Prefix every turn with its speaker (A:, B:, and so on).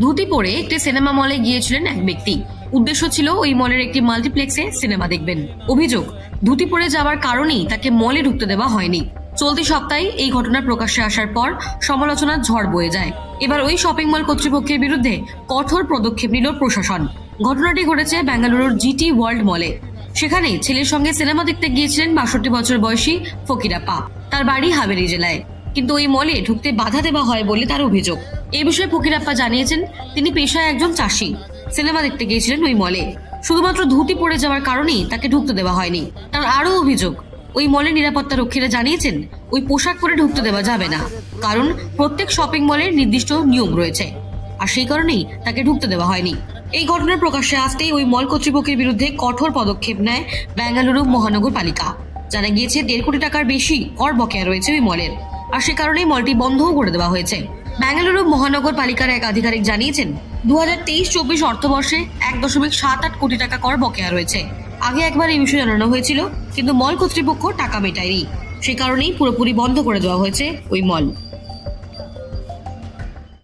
A: ধুতি পরে একটি সিনেমা মলে গিয়েছিলেন এক ব্যক্তি। উদ্দেশ্য ছিল ওই মলের একটি মাল্টিপ্লেক্সে সিনেমা দেখবেন। অভিযোগ, ধুতি পরে যাওয়ার কারণেই তাকে মলে ঢুকতে দেওয়া হয়নি। চলতি সপ্তাহে এই ঘটনা প্রকাশ্যে আসার পর সমালোচনার ঝড় বয়ে যায়। এবার ওই শপিং মল কর্তৃপক্ষের বিরুদ্ধে কঠোর পদক্ষেপ নিল প্রশাসন। ঘটনাটি ঘটেছে বেঙ্গালুরুর জিটি ওয়ার্ল্ড মলে। সেখানে ছেলের সঙ্গে সিনেমা দেখতে গিয়েছিলেন বাষট্টি বছর বয়সী ফকিরাপা তার বাড়ি হাবেরি জেলায়। কিন্তু ওই মলে ঢুকতে বাধা দেওয়া হয় বলে তার অভিযোগ। এই বিষয়ে ফকিরাপ্পা জানিয়েছেন, তিনি পেশায় একজন চাষি। সিনেমা দেখতে গিয়েছিলেন ওই মলে। শুধুমাত্র ধুতি পড়ে যাওয়ার কারণেই তাকে ঢুকতে দেওয়া হয়নি। তার আরও অভিযোগ, ওই মলের নিরাপত্তা রক্ষীরা জানিয়েছেন, ওই পোশাক পরে ঢুকতে দেওয়া যাবে না। কারণ প্রত্যেক শপিং মলের নির্দিষ্ট নিয়ম রয়েছে। আর সেই কারণেই তাকে ঢুকতে দেওয়া হয়নি। এই ঘটনার প্রকাশ্যে আসতেই ওই মল কর্তৃপক্ষের বিরুদ্ধে কঠোর পদক্ষেপ নেয় বেঙ্গালুরু মহানগরপালিকা জানা গিয়েছে, দেড় কোটি টাকার বেশি কর বকেয়া রয়েছে ওই মলের। আর সে কারণেই মলটি বন্ধও করে দেওয়া হয়েছে। বেঙ্গালুরু মহানগরপালিকার এক আধিকারিক জানিয়েছেন দু হাজার তেইশ চব্বিশ অর্থবর্ষে এক দশমিক সাত আট কোটি টাকা কর বকেয়া রয়েছে। আগে একবার এই বিষয়ে জানানো হয়েছিল, কিন্তু মল কর্তৃপক্ষ টাকা মেটায়নি। সে কারণেই পুরোপুরি বন্ধ করে দেওয়া হয়েছে ওই মল।